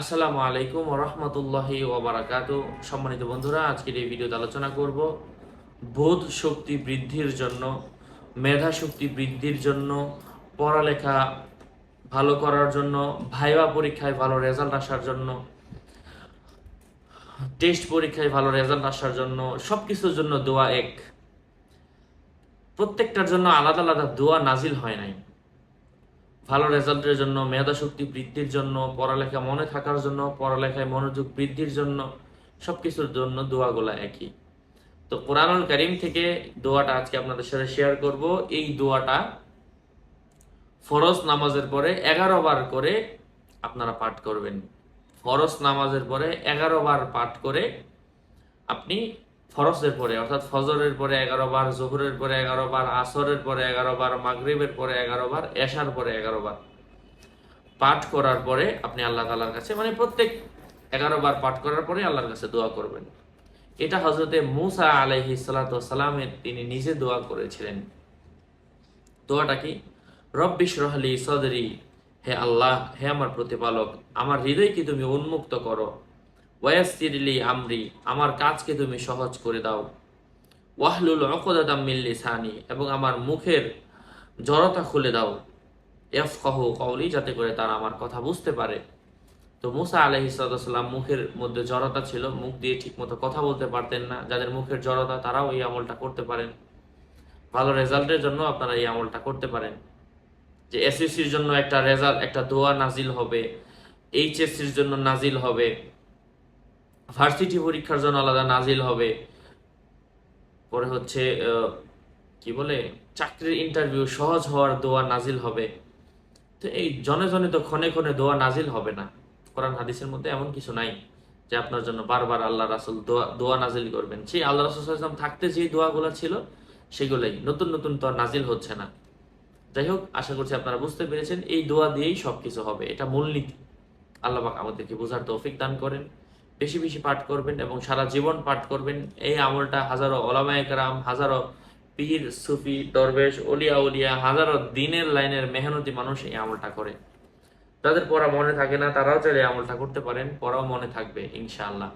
আসসালামু আলাইকুম রহমতুল্লাহি ওবরাকাত সম্মানিত বন্ধুরা, আজকের এই ভিডিওতে আলোচনা করব বোধ শক্তি বৃদ্ধির জন্য, মেধা শক্তি বৃদ্ধির জন্য, পড়ালেখা ভালো করার জন্য, ভাইবা পরীক্ষায় ভালো রেজাল্ট আসার জন্য, টেস্ট পরীক্ষায় ভালো রেজাল্ট আসার জন্য সব কিছুর জন্য দোয়া এক। প্রত্যেকটার জন্য আলাদা আলাদা দোয়া নাজিল হয় নাই। ভালো রেজাল্টের জন্য মেধা শক্তি বৃদ্ধির জন্য, পড়ালেখা মনে থাকার জন্য, পড়ালেখায় মনোযোগ বৃদ্ধির জন্য সব কিছুর জন্য দোয়াগুলা একই। তো কোরআনুল করিম থেকে দোয়াটা আজকে আপনাদের সাথে শেয়ার করব। এই দোয়াটা ফরজ নামাজের পরে এগারো বার করে আপনারা পাঠ করবেন। ফরজ নামাজের পরে এগারো বার পাঠ করে আপনি ফরজের পরে, অর্থাৎ ফজরের পরে এগারো বার জোহরের পরে এগারো বার আসরের পরে এগারো বার মাগরিবের পরে এগারো বার এশার পরে এগারো বার পাঠ করার পরে আপনি আল্লাহ তালার কাছে মানে প্রত্যেক এগারো বার পাঠ করার পরে আল্লাহর কাছে দোয়া করবেন। এটা হজরতে মুসা আলাইহি সালামের তিনি নিজে দোয়া করেছিলেন। দোয়াটা কি? রব্বিশ রহলি সদরি, হে আল্লাহ, হে আমার প্রতিপালক, আমার হৃদয়কে তুমি উন্মুক্ত করো। ওয়াসিরলি আমরি, আমার কাজকে তুমি সহজ করে দাও। ওয়াহলুল অকদাদাম মিল্লি সানি এবং আমার মুখের জড়তা খুলে দাও। এফ কহ কৌলি যাতে করে তারা আমার কথা বুঝতে পারে। তো মুসা আলহি সাল্লাম মুখের মধ্যে জড়তা ছিল, মুখ দিয়ে ঠিকমতো কথা বলতে পারতেন না। যাদের মুখের জড়তা, তারাও এই আমলটা করতে পারেন। ভালো রেজাল্টের জন্য আপনারা এই আমলটা করতে পারেন। যে এসএসসির জন্য একটা রেজাল্ট, একটা দোয়া নাজিল হবে এইচএসসির জন্য নাজিল হবে। ভার্সিটি পরীক্ষার জন্য আলাদা নাজিল হবে। পরে হচ্ছে কি বলে, চাকরির ইন্টারভিউ সহজ হওয়ার দোয়া নাজিল হবে। তো এই জনে জনে তো ক্ষণে ক্ষণে দোয়া নাজিল হবে না। কোরআন হাদিসের মধ্যে এমন কিছু নাই যে আপনার জন্য বারবার আল্লাহ রাসুল দোয়া দোয়া নাজিল করবেন। সেই আল্লাহ রাসুল সাল্লাল্লাহু আলাইহি ওয়াসাল্লাম থাকতে যে দোয়াগুলো ছিল, সেগুলোই নতুন নতুন তো নাজিল হচ্ছে না। যাই হোক, আশা করছি আপনারা বুঝতে পেরেছেন, এই দোয়া দিয়েই সবকিছু হবে। এটা মূলনীতি। আল্লাহ আমাদেরকে বোঝার তৌফিক দান করেন। বেশি বেশি পাঠ করবেন এবং সারা জীবন পাঠ করবেন। এই আমলটা হাজারো ওলামায়ে কেরাম, হাজারো পীর, সুফি, দরবেশ, ওলিয়া উলিয়া, হাজারো দিনের লাইনের মেহনতি মানুষ এই আমলটা করে। যাদের পড়া মনে থাকে না, তারাও চাইলে আমলটা করতে পারেন, পড়াও মনে থাকবে, ইনশাআল্লাহ।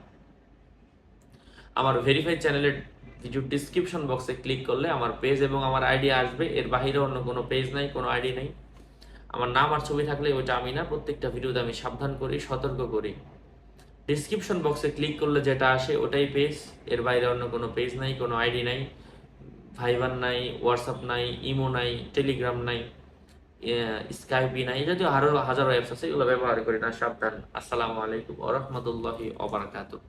আমার ভেরিফাইড চ্যানেলের ভিডিও ডিসক্রিপশন বক্সে ক্লিক করলে আমার পেজ এবং আমার আইডি আসবে। এর বাইরে অন্য কোনো পেজ নাই, কোনো আইডি নাই। আমার নাম আর ছবি থাকলে ওইটা আমি না, প্রত্যেকটা ভিডিওতে আমি সাবধান করি, সতর্ক করি। ডিসক্রিপশন বক্সে ক্লিক করলে যেটা আসে ওটাই পেজ এর বাইরে অন্য কোনো পেজ নাই, কোনো আইডি নাই। ভাইবার নাই হোয়াটসঅ্যাপ নাই ইমো নাই টেলিগ্রাম নাই স্কাইপি নাই যদিও আরও আরও হাজারো অ্যাপস আছে, এগুলো ব্যবহার করি না সাবধান। আসসালামু আলাইকুম ওরহমতুল্লাহি ওবরাকাতুহ